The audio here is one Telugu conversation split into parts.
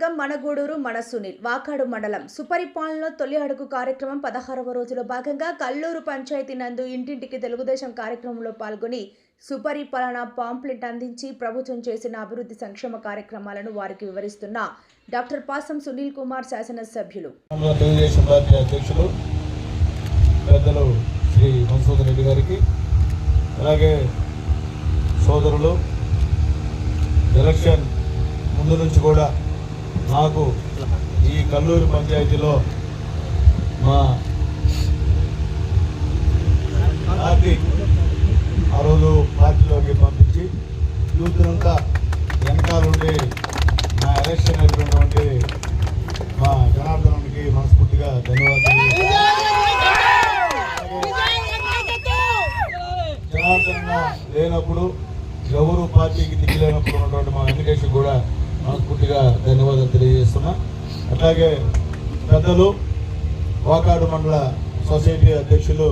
గూడూరు నియోజకవర్గం మన మన సునీల్. వాకాడు మండలం సుపరిపాలనలో తొలి అడుగు కార్యక్రమం పదహారవ రోజులో భాగంగా కల్లూరు పంచాయతీ నందు ఇంటింటికి తెలుగుదేశం కార్యక్రమంలో పాల్గొని సుపరిపాలన పాంప్లెట్ అందించి ప్రభుత్వం చేసిన అభివృద్ధి సంక్షేమ కార్యక్రమాలను వారికి వివరిస్తున్న డాక్టర్ పాసం సునీల్ కుమార్ శాసనసభ్యులు. తెలుగుదేశం పార్టీ అధ్యక్షులు పెద్దలు శ్రీ మధుసూదన్ రెడ్డి గారికి అలాగే సోదరులు ఎలక్షన్ ముందు నుంచి కూడా నాకు ఈ కల్లూరు పంచాయతీలో మా పార్టీ ఆ రోజు పార్టీలోకి పంపించి యూత్ అంతా వెనకాలండి నా ఎలక్షన్ అయినటువంటి మా జనార్దనుడికి మనస్ఫూర్తిగా ధన్యవాదాలు. జనార్దన లేనప్పుడు ఎవరు పార్టీకి దిగులేనప్పుడు ఉన్నటువంటి మా వెంకటేష్ కూడా మనస్ఫూర్తిగా ధన్యవాదాలు తెలియజేస్తున్నా. అట్లాగే పెద్దలు వాకాడు మండల సొసైటీ అధ్యక్షులు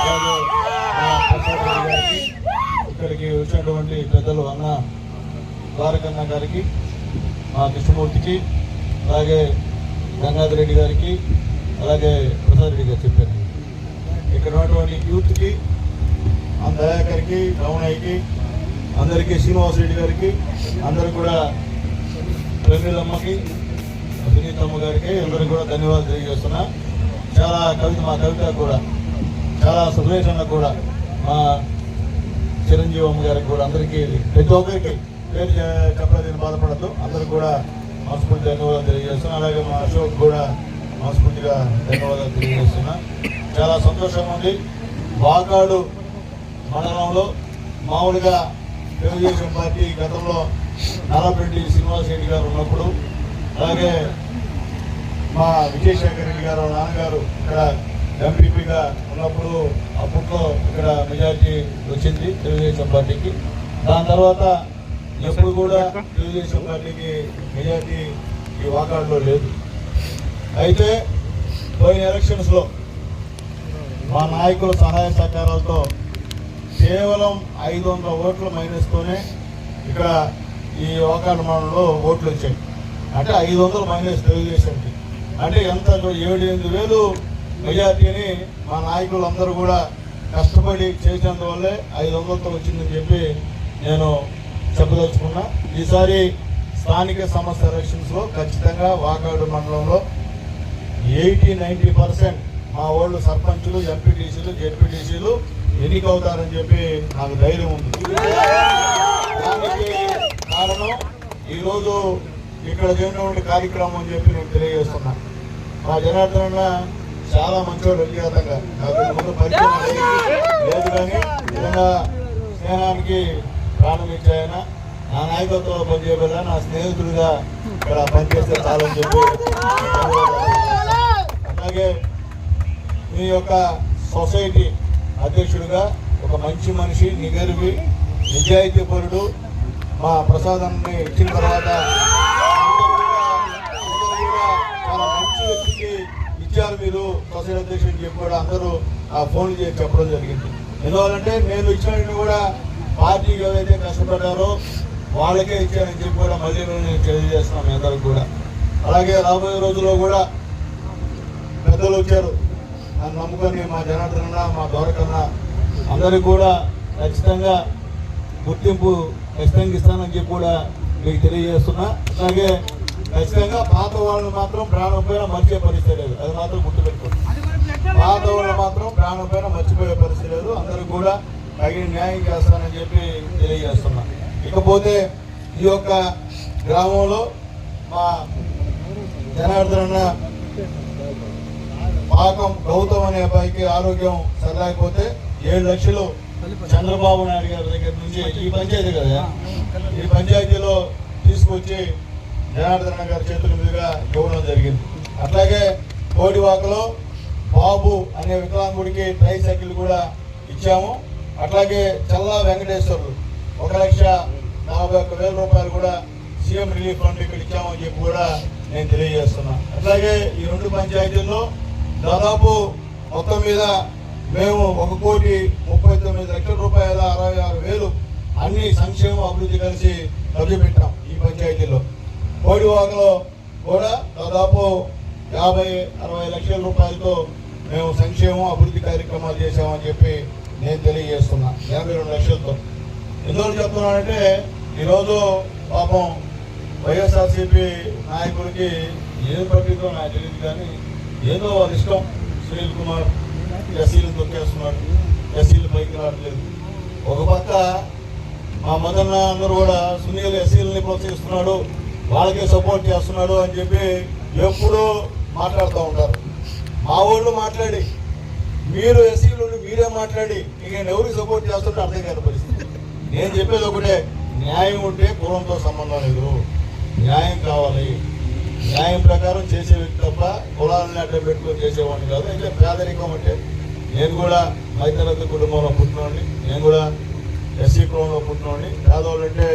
అలాగే ఇక్కడికి వచ్చినటువంటి పెద్దలు అన్న ద్వారకన్న గారికి మా కృష్ణమూర్తికి అలాగే గంగాధర్ రెడ్డి గారికి అలాగే ప్రసాద్ రెడ్డి గారు చెప్పారు. ఇక్కడ ఉన్నటువంటి యూత్కి ఆ దయాకర్కి రమణయ్యకి అందరికీ శ్రీనివాస్ రెడ్డి గారికి అందరు కూడా ప్రవీణమ్మకి అభినీతమ్మ గారికి అందరికి కూడా ధన్యవాదాలు తెలియజేస్తున్నా. చాలా కవిత మా కవిత కూడా చాలా సురేష్ అన్న కూడా మా చిరంజీవి అమ్మ గారికి కూడా అందరికీ ప్రతి ఒక్కరికి పేరు చెప్పలేదు బాధపడద్దు. అందరూ కూడా మనస్ఫూర్తి ధన్యవాదాలు తెలియజేస్తున్నా. అలాగే మా అశోక్ కూడా మనస్ఫూర్తిగా ధన్యవాదాలు తెలియజేస్తున్నా. చాలా సంతోషంగా ఉంది. వాకాడు మండలంలో మామూలుగా తెలుగుదేశం పార్టీ గతంలో నారాపెట్టి శ్రీనివాస్ రెడ్డి గారు ఉన్నప్పుడు అలాగే మా విజయశేఖర్ రెడ్డి గారు నాన్నగారు ఇక్కడ ఎంపీపీగా ఉన్నప్పుడు అప్పట్లో ఇక్కడ మెజార్టీ వచ్చింది తెలుగుదేశం పార్టీకి. దాని తర్వాత ఎప్పుడు కూడా తెలుగుదేశం పార్టీకి మెజార్టీ ఈ వాకాడులో లేదు. అయితే పోయిన ఎలక్షన్స్లో మా నాయకుల సహాయ సహకారాలతో కేవలం ఐదు వందల ఓట్ల మైనస్తోనే ఇక్కడ ఈ వాకాడు మండలంలో ఓట్లు వచ్చాయి. అంటే ఐదు వందలు మైనస్ తెలుగుదేశానికి అంటే ఎంత ఏడు ఎనిమిది వేలు మెజార్టీని మా నాయకులందరూ కూడా కష్టపడి చేసినందువల్లే ఐదు వందలతో వచ్చిందని చెప్పి నేను చెప్పదలుచుకున్నా. ఈసారి స్థానిక సంస్థ ఎలక్షన్స్లో ఖచ్చితంగా వాకాడు మండలంలో ఎయిటీ నైంటీ పర్సెంట్ మా వాళ్ళు సర్పంచులు ఎంపీటీసీలు జెడ్పీటీసీలు ఎన్నికవుతారని చెప్పి నాకు ధైర్యం ఉంది. దానికి కారణం ఈరోజు ఇక్కడ జరిగినటువంటి కార్యక్రమం అని చెప్పి నేను తెలియజేస్తున్నా. మా జనార్దన చాలా మంచివాడు వ్యక్తిగతంగా నాకు ముందు పరిచయం లేదు. కానీ నిజంగా స్నేహానికి ప్రాణం ఇచ్చాయన నా నాయకత్వంలో పనిచేయబడ్డా నా స్నేహితుడిగా ఇక్కడ పనిచేస్తే చాలని చెప్పి అలాగే మీ యొక్క సొసైటీ అధ్యక్షుడిగా ఒక మంచి మనిషి నిగర్వి నిజాయితీపరుడు మా ప్రసాదాన్ని ఇచ్చిన తర్వాత కూడా చాలా మంచి వ్యక్తికి ఇచ్చారు మీరు. సొసైటీ అధ్యక్షుడు చెప్పి కూడా అందరూ ఆ ఫోన్ చేసి చెప్పడం జరిగింది. ఎందువల్లంటే నేను ఇచ్చినట్టు కూడా పార్టీకి ఎవరైతే కష్టపడ్డారో వాళ్ళకే ఇచ్చానని చెప్పి కూడా మళ్ళీ నేను తెలియజేస్తున్నాం మీ అందరికి కూడా. అలాగే రాబోయే రోజుల్లో కూడా పెద్దలు వచ్చారు. నన్ను నమ్ముకొని మా జనార్దన మా దొరకన్న అందరికి కూడా ఖచ్చితంగా గుర్తింపు ఖచ్చితంగా ఇస్తానని చెప్పి కూడా మీకు తెలియజేస్తున్నా. అలాగే ఖచ్చితంగా పాత వాళ్ళని మాత్రం ప్రాణం పైన మర్చిపోయే పరిస్థితి లేదు. అది మాత్రం గుర్తుపెట్టుకోండి. పాత వాళ్ళు మాత్రం ప్రాణం పైన మర్చిపోయే పరిస్థితి లేదు. అందరికి కూడా తగిన న్యాయం చేస్తానని చెప్పి తెలియజేస్తున్నా. ఇకపోతే ఈ యొక్క గ్రామంలో మా జనార్దన పాకం గౌతమ్ అనే అబ్బాయికి ఆరోగ్యం సరలేకపోతే ఏడు లక్షలు చంద్రబాబు నాయుడు గారి దగ్గర నుంచి ఈ పంచాయతీ కదా? ఈ పంచాయతీలో తీసుకొచ్చి జనార్దన గారి చేతుల మీదుగా ఇవ్వడం జరిగింది. అట్లాగే కోడివాకలో బాబు అనే వికలాంగుడికి ట్రై సైకిల్ కూడా ఇచ్చాము. అట్లాగే చల్లా వెంకటేశ్వర్లు ఒక లక్ష నలభై ఒక్క వేల రూపాయలు కూడా సీఎం రిలీఫ్ ఫండ్ ఇక్కడ ఇచ్చామని చెప్పి కూడా నేను తెలియజేస్తున్నా. అట్లాగే ఈ రెండు పంచాయతీల్లో దాదాపు మొత్తం మీద మేము ఒక కోటి ముప్పై తొమ్మిది లక్షల రూపాయల అరవై ఆరు వేలు అన్ని సంక్షేమ అభివృద్ధి కలిసి ఖర్చు పెట్టాం ఈ పంచాయతీలో. కోడివాకలో కూడా దాదాపు యాభై అరవై లక్షల రూపాయలతో మేము సంక్షేమం అభివృద్ధి కార్యక్రమాలు చేసామని చెప్పి నేను తెలియజేస్తున్నా. యాభై రెండు లక్షలతో. ఎందుకు చెప్తున్నానంటే ఈరోజు పాపం వైఎస్ఆర్సీపీ నాయకుడికి ఏ పట్టిందో నాకు తెలియదు కానీ ఏదో వాళ్ళ ఇష్టం. సునీల్ కుమార్ ఎస్సీలు తొక్కేస్తున్నాడు ఎస్సీలు పైకి రావట్లేదు. ఒక పక్క మా మదన్న అందరూ కూడా సునీల్ ఎస్సీలని ప్రోత్సహిస్తున్నాడు వాళ్ళకే సపోర్ట్ చేస్తున్నాడు అని చెప్పి ఎప్పుడూ మాట్లాడుతూ ఉంటారు. మా వాళ్ళు మాట్లాడి మీరు ఎస్సీలు మీరే మాట్లాడి ఇక నేను ఎవరికి సపోర్ట్ చేస్తుంటే అర్థం కాని పరిస్థితి. నేను చెప్పేది ఒకటే న్యాయం ఉంటే కులంతో సంబంధం లేదు. న్యాయం న్యాయం ప్రకారం చేసే వ్యక్తి తప్ప కులాలను అడ్డం పెట్టుకొని చేసేవాడిని కాదు. అయితే పేదరికం అంటే నేను కూడా మైతరత్న కుటుంబంలో పుట్టినోడిని నేను కూడా ఎస్సీ కులంలో పుట్టినోడిని. పేదవాళ్ళు అంటే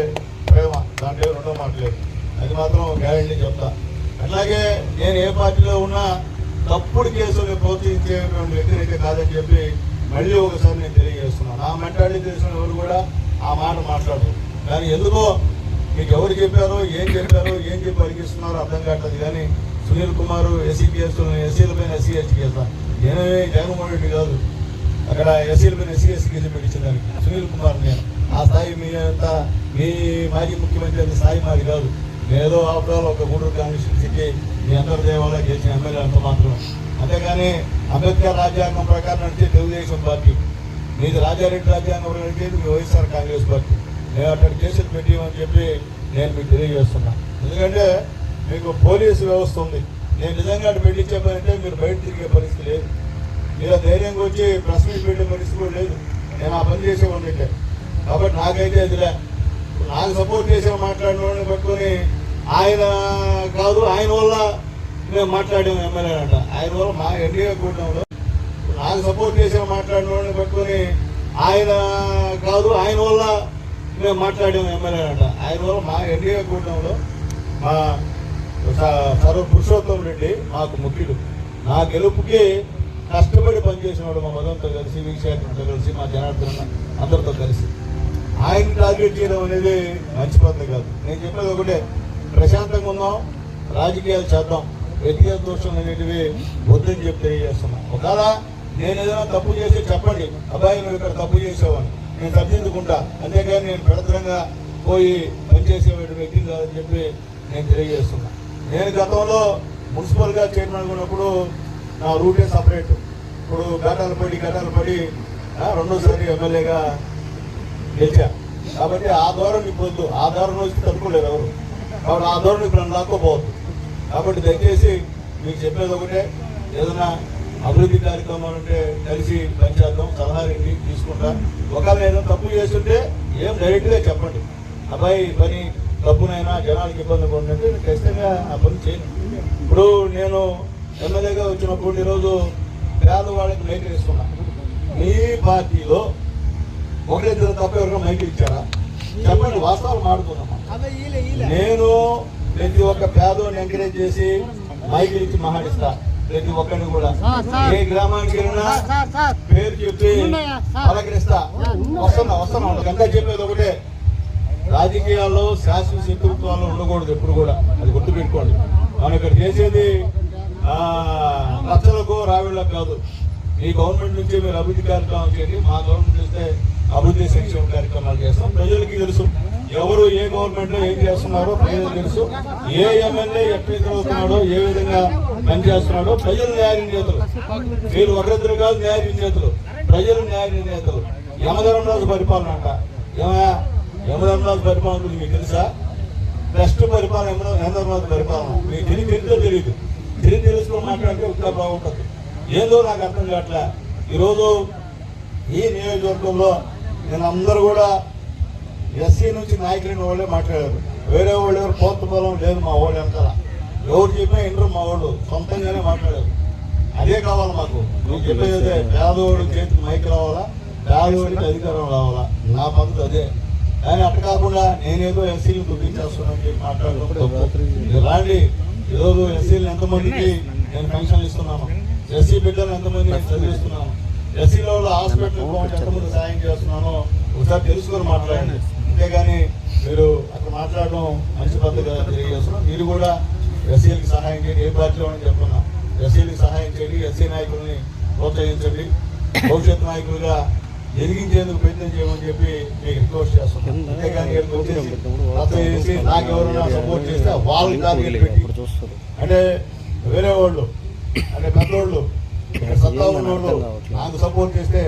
ప్రేమ దాంట్లో రెండో మాట్లేదు అది మాత్రం గ్యారెంటీ చెప్తా. అట్లాగే నేను ఏ పార్టీలో ఉన్నా తప్పుడు కేసులు ప్రోత్సహించేటువంటి వ్యక్తిని అయితే కాదని చెప్పి మళ్ళీ ఒకసారి నేను తెలియజేస్తున్నాను. నా మెంటాలిటీ తెలిసిన ఎవరు కూడా ఆ మాట మాట్లాడరు. కానీ ఎందుకో మీకు ఎవరు చెప్పారో ఏం చెప్పారో ఏం చెప్పి అడిగిస్తున్నారో అర్థం కావట్లేదు. కానీ సునీల్ కుమార్ ఎస్సీ కేసులు ఎస్సీల పైన ఎస్సీ ఎస్టీ కేసు నేనే జగన్మోహన్ రెడ్డి కాదు. అక్కడ ఎస్సీల పైన ఎస్సీ ఎస్సీ కేసు పెట్టించడానికి సునీల్ కుమార్ నేను. ఆ స్థాయి మీ అంత మీ మాజీ ముఖ్యమంత్రి అంత స్థాయి మాది కాదు. ఏదో ఆఫ్టర్ ఒక గూడూరు కాన్స్టిట్యూన్సీకి మీ అందరి దేవాలయ చేసిన ఎమ్మెల్యే అంత మాత్రం అంతేగాని అంబేద్కర్ రాజ్యాంగం ప్రకారం నడిచే తెలుగుదేశం పార్టీ. మీది రాజారెడ్డి రాజ్యాంగం నడిచేది మీ వైఎస్ఆర్ కాంగ్రెస్ పార్టీ. నేను అక్కడ కేసులు పెట్టామని చెప్పి నేను మీకు తెలియజేస్తున్నా. ఎందుకంటే మీకు పోలీసు వ్యవస్థ ఉంది. నేను నిజంగా అటు పెట్టించే పని అంటే మీరు బయట తిరిగే పరిస్థితి లేదు. మీరు ధైర్యంగా వచ్చి ప్రెస్ మీట్ పెట్టే పరిస్థితి కూడా లేదు. నేను ఆ పని చేసేవాడిని అయితే. కాబట్టి నాకైతే అదిలే నాకు సపోర్ట్ చేసే మాట్లాడిన వాళ్ళని పట్టుకొని ఆయన కాదు ఆయన వల్ల మేము మాట్లాడాము ఎమ్మెల్యే అంట. ఆయన వల్ల మా ఎన్డీఏ కూటమిలో నాకు సపోర్ట్ చేసే మాట్లాడిన వాళ్ళని పట్టుకొని ఆయన కాదు ఆయన వల్ల మేము మాట్లాడాము ఎమ్మెల్యే అంట. ఆయన మా ఎన్డీఏ కూటమిలో మా స- సర్వ పురుషోత్తం రెడ్డి మాకు ముఖ్యుడు. నా గెలుపుకి కష్టపడి పనిచేసినాడు మా మదంతో కలిసి వీక్షేత్రంతో కలిసి మా జనార్దన అందరితో కలిసి. ఆయన టార్గెట్ చేయడం అనేది మంచి పద్ధతి కాదు. నేను చెప్పేది ఒకటే ప్రశాంతంగా ఉందాం రాజకీయాలు చేద్దాం వ్యక్తిగత దోషం అనేటివి వద్దని చెప్పి తెలియజేస్తున్నా. ఒకవేళ నేను ఏదైనా తప్పు చేసి చెప్పండి. అబ్బాయి నువ్వు ఇక్కడ తప్పు చేసేవాడిని నేను సరిదిద్దుకుంటా. అంతేకాని నేను పెడతరంగా పోయి పనిచేసేటువంటి వ్యక్తి కాదని చెప్పి నేను తెలియజేస్తున్నా. నేను గతంలో మున్సిపల్గా చైర్మన్ ఉన్నప్పుడు నా రూటే సపరేట్. ఇప్పుడు ఘటాలు పడి ఘటాలు పడి రెండోసారి ఎమ్మెల్యేగా గెలిచా. కాబట్టి ఆ ధోరణి ఇప్పుడు వద్దు ఆ ధోరణి వచ్చి తట్టుకోలేరు ఎవరు. కాబట్టి ఆ ధోరణి ఇప్పుడు లాక్కోపోవద్దు. కాబట్టి దయచేసి మీకు చెప్పేది ఒకటే. ఏదైనా అభివృద్ధి కార్యక్రమాలు ఉంటే కలిసి పనిచేద్దాం సలహా రండి తీసుకుంటా. ఒకవేళ ఏదైనా తప్పు చేస్తుంటే ఏం డైరెక్ట్గా చెప్పండి. అబ్బాయి పని తప్పునైనా జనాలకు ఇబ్బంది నేను ఖచ్చితంగా ఆ పని చేయను ఇప్పుడు నేను ఎమ్మెల్యేగా వచ్చినప్పుడు ఈరోజు పేదవాళ్ళకి మైకి ఇస్తున్నా మీ పార్టీలో ఒకరిద్దరు తప్ప ఎవరికైనా మైకి ఇచ్చారా? చెప్పండి వాస్తవాలు మాడుతున్నామా నేను ప్రతి ఒక్క పేదోని ఎంకరేజ్ చేసి మైకి ఇచ్చి మహాడిస్తా ప్రతి ఒక్కరిని కూడా ఏ గ్రామానికి వెళ్ళినా పేరు చెప్పి పలకరిస్తా. వస్తున్నా వస్తున్నా. ఇంకా చెప్పేది ఒకటే. రాజకీయాల్లో శాశ్వత శత్రుత్వాలు ఉండకూడదు ఎప్పుడు కూడా. అది గుర్తుపెట్టుకోండి. మనం ఇక్కడ చేసేది రచ్చలకు రావిళ్ళకు కాదు. మీ గవర్నమెంట్ నుంచి మీరు అభివృద్ధి కార్యక్రమాలు చేయండి. మా గవర్నమెంట్ చూస్తే అభివృద్ధి సంక్షేమ కార్యక్రమాలు చేస్తాం. ప్రజలకి తెలుసు. ఎవరు ఏ గవర్నమెంట్లో ఏం చేస్తున్నారో ప్రజలకు తెలుసు. ఏ ఎమ్మెల్యే ఎక్కడ ఏ విధంగా పనిచేస్తున్నాడో ప్రజలు న్యాయ నేతలు వీళ్ళు ఒకరిద్దరు కాదు న్యాయ నేతలు ప్రజలు న్యాయ నేతలు యమధర్మరాజు పరిపాలన అంట. ఏమయ్యా? యమధర్మరాజు పరిపాలన గురించి మీకు తెలుసా? బెస్ట్ పరిపాలన యమధర్మరాజు పరిపాలన. మీకు తిరిగి తెలుసో తెలియదు తిరిగి తెలుసుకుని మాట్లాడితే ఇంకా బాగుంటుంది. ఏదో నాకు అర్థం కావట్లే. ఈరోజు ఈ నియోజకవర్గంలో నేను అందరూ కూడా ఎస్సీ నుంచి నాయకులైన వాళ్ళే మాట్లాడారు. వేరే వాళ్ళు ఎవరు పోత బలం లేదు మా వాళ్ళు వెనకాల ఎవరు చెప్పినా ఇంటర్ మా వాళ్ళు. సొంతంగానే మాట్లాడారు. అదే కావాలి మాకు. నువ్వు చెప్పేది అదే. పేదవాడు చేతికి మైక్ రావాలా? పేదవాడికి అధికారం రావాలా? నా పద్ధతి అదే. కానీ అట్ట కాకుండా నేనేదో ఎస్సీలు గుర్తించేస్తున్నాను చెప్పి మీరు రాండి. ఈరోజు ఎస్సీలు ఎంతమందికి నేను పెన్షన్ ఇస్తున్నాను? ఎస్సీ బిడ్డలు ఎంతమంది నేను చదివిస్తున్నాను ఎస్సీలో హాస్పిటల్ ఎంతమంది సాయం చేస్తున్నానో ఒకసారి తెలుసుకొని మాట్లాడండి. అంతేగాని మీరు అక్కడ మాట్లాడడం మంచి పద్ధతిగా తెలియజేస్తున్నాం. మీరు కూడా ఎస్సీలకు సహాయం చేయండి. ఏ పార్టీలో అని చెప్తున్నా ఎస్సీలకు సహాయం చేయండి. ఎస్సీ నాయకుల్ని ప్రోత్సహించండి. భవిష్యత్ నాయకులుగా ఎదిగించేందుకు ప్రయత్నం చేయమని చెప్పి మీకు రిక్వెస్ట్ చేస్తున్నాం. అంతేగాని వచ్చేసి చేసి నాకు ఎవరైనా సపోర్ట్ చేస్తే వాళ్ళు టార్గెట్ పెట్టి అంటే వేరే వాళ్ళు అంటే పెద్దోళ్ళు సత్తా ఉన్నవాళ్ళు నాకు సపోర్ట్ చేస్తే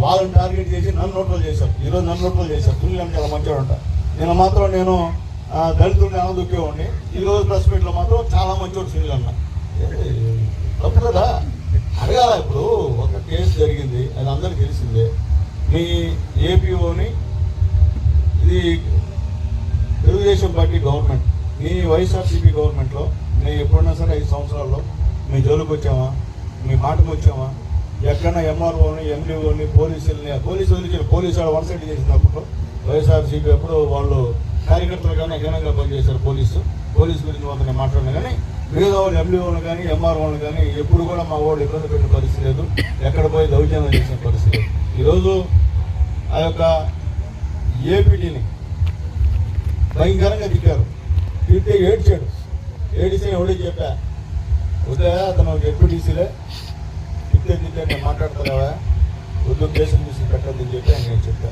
వాళ్ళని టార్గెట్ చేసి నన్ను నోట్లు చేశారు. ఈరోజు నన్ను నోట్లు చేశారు. తుల్యం చాలా మంచిగా ఉంటా నేను మాత్రం నేను దళితుడిని అనదుకేవాడిని ఈరోజు రోజు ప్రెస్ మీట్లో మాత్రం చాలా మంచివాడు సునీల్ అన్న. తప్పు కదా? అడగాల ఇప్పుడు. ఒక కేసు జరిగింది. అది అందరికీ తెలిసిందే. మీ ఏపీఓని ఇది తెలుగుదేశం పార్టీ గవర్నమెంట్. మీ వైఎస్ఆర్సీపీ గవర్నమెంట్లో నేను ఎప్పుడన్నా సరే ఐదు సంవత్సరాల్లో మీ జోలికి వచ్చామా మీ మాటకు వచ్చామా ఎక్కడన్నా ఎంఆర్ఓని ఎండిఓని పోలీసుల్ని పోలీసు ఇచ్చిన పోలీసు వాళ్ళు వన్ సైడ్ చేసినప్పుడు వైఎస్ఆర్సీపీ అప్పుడు వాళ్ళు కార్యకర్తలు కానీ ఘనంగా పనిచేశారు పోలీసు. పోలీసు గురించి వాళ్ళని మాట్లాడిన కానీ మిగతా వాళ్ళు ఎండిఓలు కానీ ఎంఆర్ఓలు కానీ ఎప్పుడు కూడా మా వాళ్ళు ఇబ్బంది పెట్టిన పరిస్థితి లేదు. ఎక్కడ పోయి దౌర్జన్యం చేసిన పరిస్థితి ఈరోజు ఆ యొక్క ఏపీటీని భయంకరంగా తిట్టారు. తిట్టే ఏడ్చాడు. ఏడిసిన ఎవడే చెప్పా? ఉదయ అతను డిప్యూటీసీలే తిట్టే తిట్టే నేను మాట్లాడతావా వద్దు కేసులు పెట్టద్దని చెప్పి ఆయన నేను చెప్పా.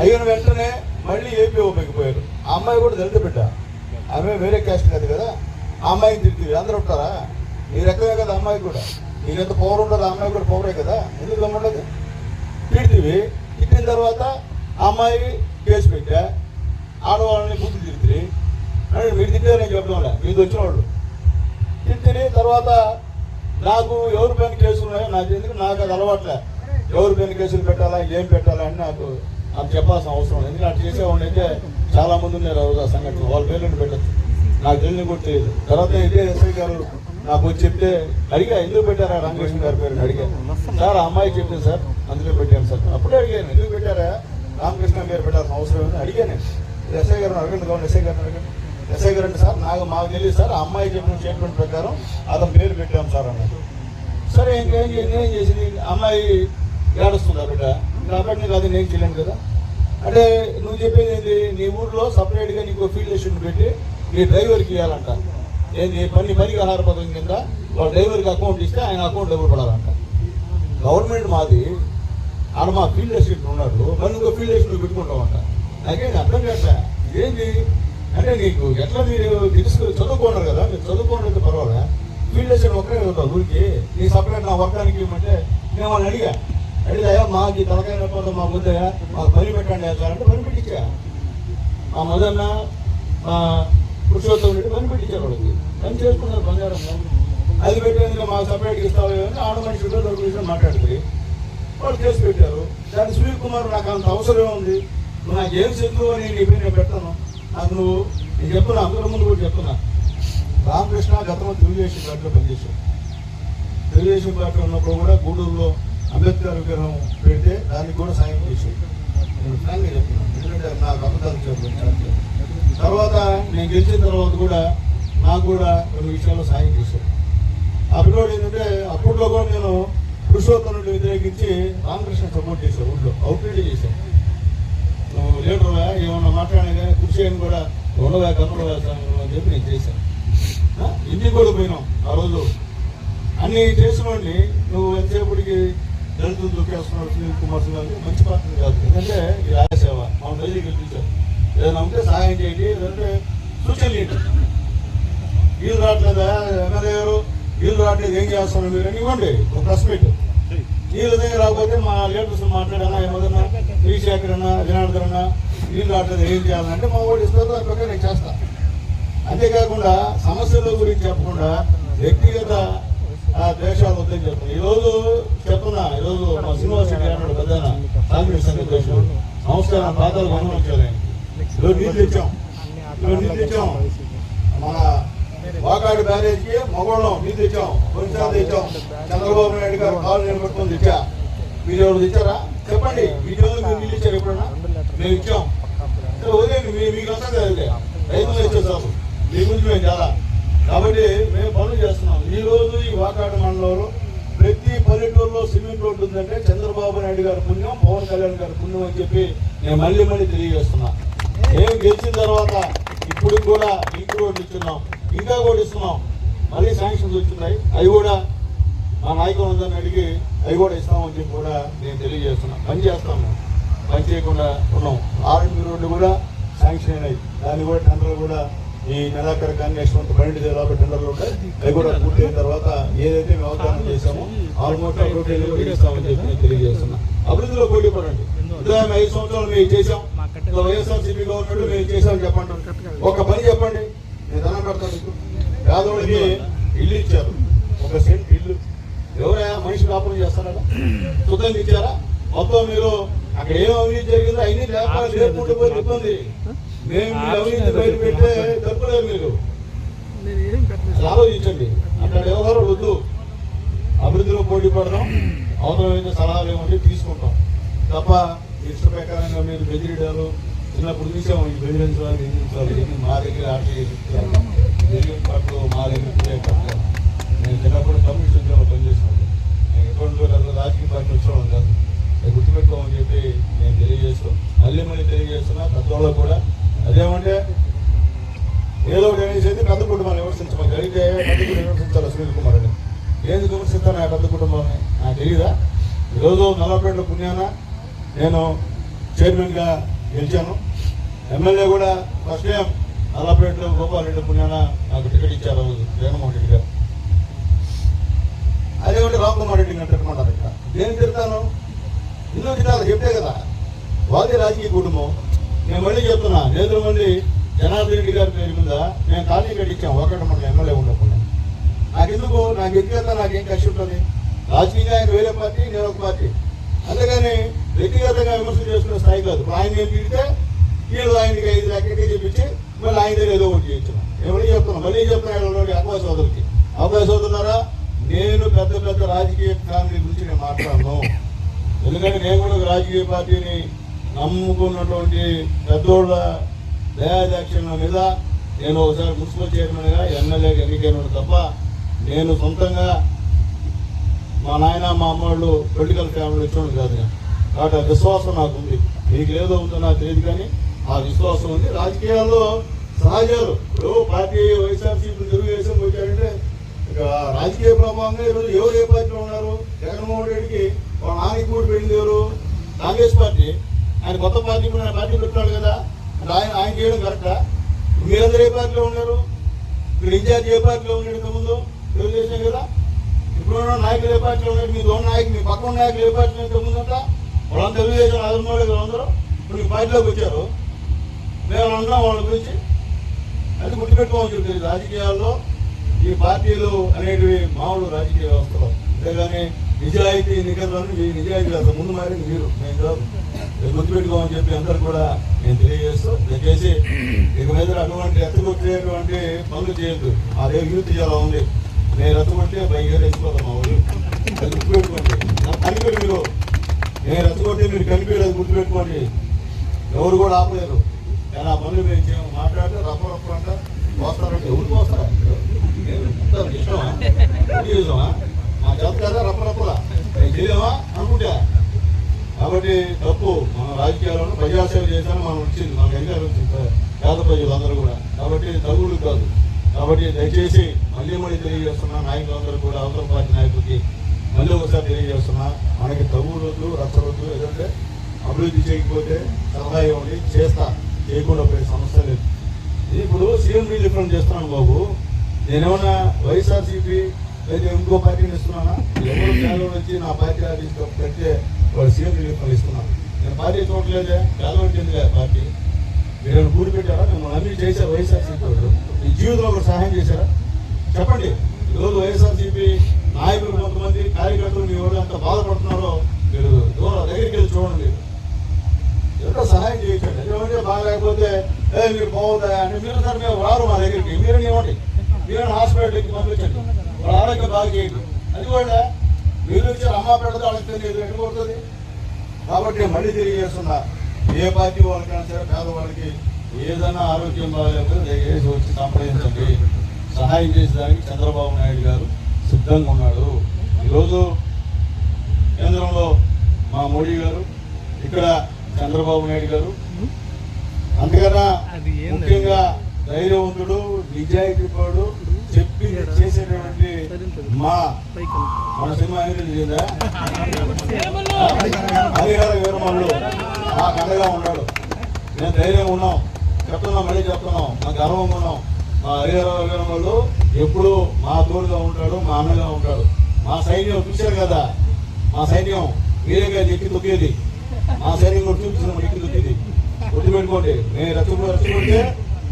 అయిన వెంటనే మళ్ళీ ఏపీ ఓపెక్కిపోయారు ఆ అమ్మాయి కూడా దళిత బిడ్డ. ఆమె వేరే క్యాస్ట్ కాదు కదా. ఆ అమ్మాయిని తిరిగి అందరూ ఉంటారా? మీ రకమే కదా అమ్మాయి కూడా. మీరెంత పవర్ ఉండదు అమ్మాయి కూడా పవరే కదా. ఎందుకు గమ్ముండదు తిడితివి తిట్టిన తర్వాత ఆ అమ్మాయి కేసు పెట్టా. ఆడవాళ్ళని బుద్ధి తిరిగి అంటే మీరు నేను చెప్పడం మీది వచ్చిన వాళ్ళు. తిట్టిని తర్వాత నాకు ఎవరి పైన కేసులు ఉన్నాయో నాకు ఎందుకు? నాకు అది అలవాట్లే. ఎవరి పైన కేసులు పెట్టాలా? ఏం పెట్టాలా అని నాకు నాకు చెప్పాల్సిన అవసరం ఎందుకంటే అటు చేసేవాడిని అయితే చాలా మంది ఉన్నారు ఆ సంఘటన వాళ్ళ పేర్లను పెట్టచ్చు. నాకు తెలియని కూడా తెలియదు. తర్వాత ఇదే ఎస్ఐ గారు నాకు వచ్చి చెప్తే అడిగా ఎందుకు పెట్టారా రామకృష్ణ గారి పేరు అడిగాను సార్ ఆ అమ్మాయి చెప్పింది సార్. అందుకే పెట్టాను సార్. అప్పుడే అడిగాను ఎందుకు పెట్టారా? రామకృష్ణ గారు పెట్టాల్సిన అవసరం ఉంది అడిగాను. ఎస్ఐ గారిని అడగండి కావాలి ఎస్ఐ గారిని అడగండి ఎస్ఐ గారు అంటే సార్ నాకు మాకు తెలియదు సార్ ఆ అమ్మాయి చెప్పిన స్టేట్మెంట్ ప్రకారం అతని పేరు పెట్టాం సార్ అన్నారు సరే ఇంకేం చే- నేనేం చేసింది? అమ్మాయి ఏడుస్తుందా బిడ్డ కాబట్టి నీకు నేను చేయలేను కదా. అంటే నువ్వు చెప్పేది ఏంటి నీ ఊర్లో సపరేట్గా నీకు ఫీల్డ్ స్టేషన్ పెట్టి నీ డ్రైవర్కి ఇవ్వాలంట ఏంది? పని పనికి ఆహార పథకం కింద వాళ్ళ డ్రైవర్కి అకౌంట్ ఇస్తే ఆయన అకౌంట్ డబ్బులు పడాలంట. గవర్నమెంట్ మాది ఆడ మా ఫీల్డ్ అసిస్టెంట్ ఉన్నాడు మరి ఇంకో ఫీల్డ్ అసిస్టెంట్ పెట్టుకుంటామంట నాకేం అర్థం కావట్లే. ఏంది? అంటే నీకు ఎట్లా మీరు తెలుసు చదువుకోండి కదా మీరు చదువుకోవడం పర్వాలే. ఫీల్డ్ అసిస్టెంట్ ఒక్కరే ఉంటావు ఊరికి. నీ సపరేట్ నా వర్గానికి ఇవ్వమంటే నేను వాళ్ళని అడిగా. అడిగాయా మాకు ఈ తలకాయ నొప్పి మా ముద్దయ్యా మాకు పని పెట్టండి సార్ అంటే పని పెట్టించా. మా మదన్న మా పురుషోత్తం రెడ్డి పని పెట్టించారు వాళ్ళకి. పని చేసుకున్నారు బంగారం. అది పెట్టేందుకు మాకు సపరేట్గా ఇస్తావు అని ఆడ మనిషి విషయం మాట్లాడుతుంది వాళ్ళు చేసి పెట్టారు. దాన్ని సూర్యకుమార్ కుమార్ నాకు అంత అవసరం ఉంది నాకు ఏం చెప్తూ అని నీ పేరు నేను పెట్టాను. నాకు నువ్వు నేను చెప్తున్నా అందరి ముందు కూడా చెప్తున్నా రామకృష్ణ గతంలో తెలుగుదేశం పార్టీలో పనిచేశాడు. తెలుగుదేశం పార్టీ ఉన్నప్పుడు కూడా గూడూరులో అంబేద్కర్ విగ్రహం పెడితే దానికి కూడా సాయం చేశాడు. నేను ఫ్రాంక్గా చెప్తున్నాను ఎందుకంటే నాకు అబద్ధాలు చెప్పాను తర్వాత నేను గెలిచిన తర్వాత కూడా నాకు కూడా కొన్ని విషయాల్లో సాయం చేశాడు. ఆ పిల్లోడు ఏంటంటే అప్పట్లో కూడా నేను పురుషోత్తముడిని వ్యతిరేకించి రామకృష్ణ సపోర్ట్ చేశాను ఊళ్ళో అవుట్రీడ్ చేశాను. నువ్వు లీడర్వా? ఏమన్నా మాట్లాడినా కానీ విషయం కూడా కూడా ఉండవా కన్నుడవా అని చెప్పి నేను చేశాను. ఇంటికి కూడా పోయినాం ఆ రోజు. అన్ని చేసిన వాడిని నువ్వు వచ్చేప్పటికి దళితులు దొక్కేస్తున్నాడు సునీల్ కుమార్ సింగ్ గారు మంచి పాత్ర కాదు. ఎందుకంటే ఈ రాజసేవ మనం ఢిల్లీకి గెలిపించాం ఏదైనా ఉంటే సహాయం చేయండి లేదంటే సూచనలు ఏంటి వీళ్ళు రావట్లేదా? ఎమ్మెల్యే గారు వీళ్ళు రావట్లేదు ఏం చేస్తున్నారు మీరు అని ఇవ్వండి. ఒక ప్రెస్ మీట్ వీళ్ళ దగ్గర రాకపోతే మా లీడర్స్ మాట్లాడన్నా ఏమన్నా శ్రీశేఖర్ అన్న జనార్దన్ అన్న వీళ్ళు రావట్లేదు ఏం చేయాలంటే మా వాడు ఇస్తారు దాని ప్రకారం నేను చేస్తా. అంతేకాకుండా సమస్యల గురించి చెప్పకుండా వ్యక్తిగత ద్వేషాలు వద్దని చెప్తున్నా. ఈరోజు చెప్తున్నా ఈరోజు మా శ్రీనివాస్ రెడ్డి అన్నాడు పెద్ద కాంగ్రెస్ సంఘ ద్వేషం నమస్కారం పాదాలు గమనం వచ్చారు ఈరోజు నీళ్ళు తెచ్చాం. ఈరోజు నీళ్ళు తెచ్చాం. మన వాకాడు బ్యారేజ్కి మగోళ్ళం నీళ్ళు తెచ్చాం. కొన్నిసార్లు తెచ్చాం. చంద్రబాబు నాయుడు గారు కాలు నిలబెట్టుకొని తెచ్చా. మీరు ఎవరు తెచ్చారా? చెప్పండి. మీ రోజు మీరు నీళ్ళు ఇచ్చారు ఎప్పుడన్నా? మేము ఇచ్చాం. వదిలేండి మీ మీకు వస్తుంది కదండి రైతులు ఇచ్చేసాము మీ గురించి మేము చాలా. కాబట్టి మేము పనులు చేస్తున్నాం. ఈ రోజు ఈ వాకాడు మండలంలో ప్రతి పల్లెటూరులో సిమెంట్ రోడ్డు ఉందంటే చంద్రబాబు నాయుడు గారి పుణ్యం పవన్ కళ్యాణ్ గారి పుణ్యం అని చెప్పి నేను మళ్ళీ మళ్ళీ తెలియజేస్తున్నా. మేము గెలిచిన తర్వాత ఇప్పుడు కూడా లింక్ రోడ్ ఇస్తున్నాం. ఇంకా కూడా ఇస్తున్నాం. మళ్ళీ శాంక్షన్స్ వచ్చినాయి. అవి కూడా మా నాయకులందరిని అడిగి అవి కూడా ఇస్తామని చెప్పి కూడా నేను తెలియజేస్తున్నా. పని చేస్తాము. పని చేయకుండా ఉన్నాం. ఆర్ఎంపీ రోడ్లు కూడా శాంక్షన్ అయినాయి. దాన్ని కూడా టెండర్లు కూడా ఈ నెలాఖరు కానీ నెక్స్ట్ మంత్ పన్నెండు లోపల టెండర్లు ఉంటాయి అవి కూడా పూర్తి అయిన తర్వాత ఏదైతే మేము అవగాహన చేశామో ఆల్మోస్ట్ ఆ రోడ్లు చెప్పి నేను తెలియజేస్తున్నా. అభివృద్ధిలో పోటీ పడండి. ఇంకా మేము ఐదు సంవత్సరాలు మేము చేసాం ఇంకా వైఎస్ఆర్సీపీ గవర్నమెంట్ మేము చేసాం చెప్పండి. ఒక పని చెప్పండి. నేను ధనం పెడతాను పేదవాళ్ళకి ఇల్లు ఇచ్చారు. ఒక సెంట్ ఇల్లు. ఎవరైనా మనిషి కాపురం చేస్తారా? సుతం ఇచ్చారా మొత్తం మీరు అక్కడ ఏం అవినీతి జరిగిందో అవినీతి లేకపోతే లేకుండా పోయి ఇబ్బంది. మేము అవినీతి బయట పెట్టే తప్పులేదు మీరు ఆలోచించండి. అక్కడ వ్యవహారం వద్దు. అభివృద్ధిలో పోటీ పడదాం అవసరమైన సలహాలు ఏమంటే తీసుకుంటాం. తప్ప ఇష్ట ప్రకారంగా మీరు బెదిరిడాలు చిన్నప్పుడు చూసాము ఈ బెదిరించాలి బెదిరించాలి ఇది మా దగ్గర బెదిరింపు పట్టు మా దగ్గర. నేను చిన్నప్పుడు కమ్యూనిస్ట్ ఉద్యమంలో పనిచేసినాను నేను ఎటువంటి రాజకీయ పార్టీ వచ్చేవాళ్ళం కాదు. గుర్తుపెట్టుకోమని చెప్పి నేను తెలియజేస్తూ మళ్ళీ మళ్ళీ తెలియజేస్తున్నా తత్వంలో కూడా. అదేమంటే ఏదో ఒకటి అనేసి అయితే పెద్ద కుటుంబాన్ని విమర్శించమని అడిగితే పెద్ద కుటుంబం విమర్శించాలి సునీల్ కుమార్ అని. ఎందుకు విమర్శిస్తాను ఆ పెద్ద కుటుంబాన్ని నాకు తెలియదా ఈరోజు నల్లపేటలో పుణ్యాన నేను చైర్మన్గా గెలిచాను. ఎమ్మెల్యే కూడా ఫస్ట్ టైం నల్లపేటలో గోపాల్ రెడ్డి పుణ్యాన నాకు టికెట్ ఇచ్చారు జగన్మోహన్ రెడ్డి గారు. అదే ఒకటి రామకుమార్ రెడ్డి గారు తిట్టమన్నారు ఇక్కడ. నేను తిడతాను? ఎన్నో విధాలు చెప్తే కదా. వాళ్ళది రాజకీయ కుటుంబం. నేను మళ్ళీ చెప్తున్నా నేతల మంది జనార్దన్ రెడ్డి గారి పేరు మీద నేను ఖాళీ కట్టించాం ఒకటి మన ఎమ్మెల్యే ఉండకుండా. నాకు ఎందుకు నాకు వ్యక్తిగత నాకేం కష్టం ఉంటుంది? రాజకీయంగా ఆయన వేరే పార్టీ నేను ఒక పార్టీ. అందుకని వ్యక్తిగతంగా విమర్శలు చేసుకునే స్థాయి కాదు. ఆయన ఏం పిలిస్తే వీళ్ళు ఆయనకి ఐదు లక్షలకి చెప్పించి మళ్ళీ ఆయన దగ్గర ఏదో ఒకటి చేయించిన మళ్ళీ చెప్తున్నాం మళ్ళీ చెప్తున్నాను అబ్బాయి సోదరుకి అబ్బాయి సోదరున్నారా నేను పెద్ద పెద్ద రాజకీయ ఫ్యామిలీ గురించి నేను మాట్లాడను. ఎందుకంటే నేను కూడా రాజకీయ పార్టీని నమ్ముకున్నటువంటి పెద్దోళ్ళ దయాదాక్షిణ్యం మీద నేను ఒకసారి మున్సిపల్ చైర్మన్గా ఎమ్మెల్యేగా ఎన్నికైనాడు తప్ప నేను సొంతంగా మా నాయన మా అమ్మవాళ్ళు పొలిటికల్ ఫ్యామిలీ వచ్చినోడు కాదు కాబట్టి ఆ విశ్వాసం నాకు ఉంది మీకు ఏదో ఉందో నాకు తెలియదు కానీ ఆ విశ్వాసం ఉంది. రాజకీయాల్లో సహజాలు. ఇప్పుడు పార్టీ వైఎస్ఆర్సీపీ తెలుగుదేశం వచ్చారంటే ఇక రాజకీయ ప్రభావంగా ఈరోజు ఎవరు ఏ పార్టీలో ఉన్నారు? జగన్మోహన్ రెడ్డికి వాళ్ళ నాన్నకి కూడా పెట్టింది ఎవరు? Congress party. ఆయన కొత్త పార్టీ కూడా ఆయన పార్టీ పెట్టినాడు కదా. అంటే ఆయన ఆయన చేయడం కరెక్టా మీరందరూ ఏ పార్టీలో ఉన్నారు? ఇక్కడ ఇన్ఛార్జ్ ఏ పార్టీలో ఉన్నాడు ఇంతకుముందు? తెలుగుదేశం కదా? ఇప్పుడు ఉన్న నాయకులు ఏ పార్టీలో ఉన్నాడు మీ దోణ నాయకులు మీ పక్కన నాయకులు ఏ పార్టీలో ఇంతకుముందు అంట వాళ్ళంతా తెలుగుదేశం ఆదరణ అందరూ. ఇప్పుడు మీ పార్టీలోకి వచ్చారు. మేము అన్నాం వాళ్ళ గురించి. అది గుర్తుపెట్టుకోవాల్సి ఉంటుంది రాజకీయాల్లో ఈ పార్టీలు అనేటివి మామూలు రాజకీయ వ్యవస్థలో. అంతేగాని నిజాయితీ నిఘంటులను మీ నిజాయితీ కాదు ముందు మారింది మీరు. నేను కాదు ఇది గుర్తుపెట్టుకోమని చెప్పి అందరు కూడా నేను తెలియజేస్తూ దయచేసి ఇక మీద అటువంటి ఎత్తగొట్టేటువంటి పనులు చేయొద్దు. ఆ రేపు యూత్ చాలా ఉంది. నేను ఎత్తగొట్టే పైగా వెళ్ళిపోతాం మా ఊళ్ళు అది గుర్తుపెట్టుకోండి. నాకు కనిపెట్టి మీరు. నేను ఎత్తగొట్టి మీరు కనిపెట్టి అది గుర్తుపెట్టుకోండి. ఎవరు కూడా ఆపలేరు. కానీ ఆ పనులు మేము చేయము. మాట్లాడితే రప్ప రప్ప అంట. పోస్తారంటే ఎవరు పోస్తారా? ఇష్టమా మా చేత కదా రప్ప రప్పలా అనుకుంటా. కాబట్టి తప్పు. మన రాజకీయాలను ప్రజాసేవ చేశాను మనం వచ్చింది. మనకు అధికారం వచ్చింది. పేద ప్రజలందరూ కూడా. కాబట్టి తగుడు తగులు కాదు. కాబట్టి దయచేసి మళ్ళీ మళ్ళీ తెలియజేస్తున్నా నాయకులందరూ కూడా అవతల పార్టీ నాయకులకి మళ్ళీ ఒకసారి తెలియజేస్తున్నా మనకి తగులొద్దు రచ్చలొద్దు ఏదంటే అభివృద్ధి చేయకపోతే సలహా ఇవ్వండి. చేస్తా. చేయకుండా పోయే సమస్య లేదు. ఇప్పుడు సీఎం రిలీఫ్ చేస్తున్నాను బాబు. నేనేమన్నా వైఎస్ఆర్సీపీ లేదా ఇంకో పార్టీని ఇస్తున్నానా? ఎవరు కేవలం వచ్చి నా పార్టీ ఆఫీస్ పెడితే వాడు సీఎం రిలీఫ్ ఇస్తున్నాను నేను పార్టీ చూడలేదే కేవలం వచ్చింది కదా పార్టీ? మీరు కూడి పెట్టారా? మిమ్మల్ని అన్ని చేశారు వైఎస్ఆర్సీపీ వాళ్ళు మీ జీవితంలో కూడా సహాయం చేశారా? చెప్పండి. ఈరోజు వైఎస్ఆర్సీపీ నాయకులు కొంతమంది కార్యకర్తలు మీ వాళ్ళు ఎంత బాధపడుతున్నారో మీరు దూరం దగ్గరికి వెళ్ళి చూడండి. ఎవరో సహాయం చేయించండి. ఎందుకంటే బాగాలేకపోతే మీరు బాగుందా? అంటే మీరు సార్ మేము రారు మా దగ్గరికి. మీరు ఇవ్వండి మీరు హాస్పిటల్కి పంపించండి. వాళ్ళ ఆరోగ్యం బాగా చేయండి. అది కూడా మీరు ఇచ్చారు అమ్మ పెడతా వాళ్ళకి పడుతుంది కాబట్టి మళ్ళీ తెలియజేస్తున్నా ఏ పార్టీ వాళ్ళకైనా సరే పేదవాళ్ళకి ఏదైనా ఆరోగ్యం బాగాలేకపోతే దయచేసి వచ్చి సంప్రదించండి. సహాయం చేసేదానికి చంద్రబాబు నాయుడు గారు సిద్ధంగా ఉన్నాడు. ఈరోజు కేంద్రంలో మా మోడీ గారు ఇక్కడ చంద్రబాబు నాయుడు గారు. అంతకన్నా అది ఏంది? ముఖ్యంగా ధైర్యవంతుడు నిజాయితీ పడు మా మన సినిమా ఏమిటి హరిహర వీరమల్లు. మాకు కండగా ఉన్నాడు. మేము ధైర్యం ఉన్నాం. చెప్తున్నాం మళ్ళీ చెప్తున్నాం. మా గర్వంగా ఉన్నాం. మా హరిహర వీరమల్లు ఎప్పుడు మా తోడుగా ఉంటాడు మా అన్నగా ఉంటాడు. మా సైన్యం చూశారు కదా? మా సైన్యం మీరేగా ఎక్కి తొక్కేది. మా సైన్యం కూడా చూపించిన ఎక్కి తొక్కేది. గుర్తుపెట్టుకోండి మేము రచ్చకుండా రచ్చకుంటే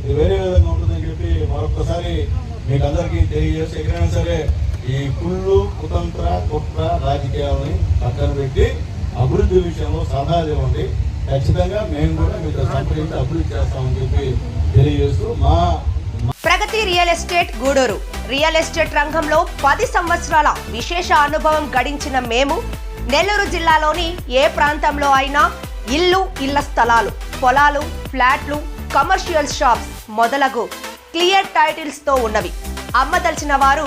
ఇది వేరే విధంగా ఉంటుందని చెప్పి మరొకసారి మీకు అందరికీ తెలియజేసి ఎక్కడైనా సరే ఈ కుళ్ళు కుతంత్ర కుట్ర రాజకీయాలని పక్కన పెట్టి అభివృద్ధి విషయంలో సలహా ఇవ్వండి. ఖచ్చితంగా మేము కూడా మీతో సంప్రదించి అభివృద్ధి చేస్తామని చెప్పి తెలియజేస్తూ మా Pragati real estate Gudur. Real estate రంగంలో పది సంవత్సరాల విశేష అనుభవం గడించిన మేము నెల్లూరు జిల్లాలోని ఏ ప్రాంతంలో అయినా ఇల్లు ఇళ్ళ స్థలాలు పొలాలు ఫ్లాట్లు కమర్షియల్ షాప్స్ మొదలగు క్లియర్ టైటిల్స్తో ఉన్నవి. అమ్మదలిచిన వారు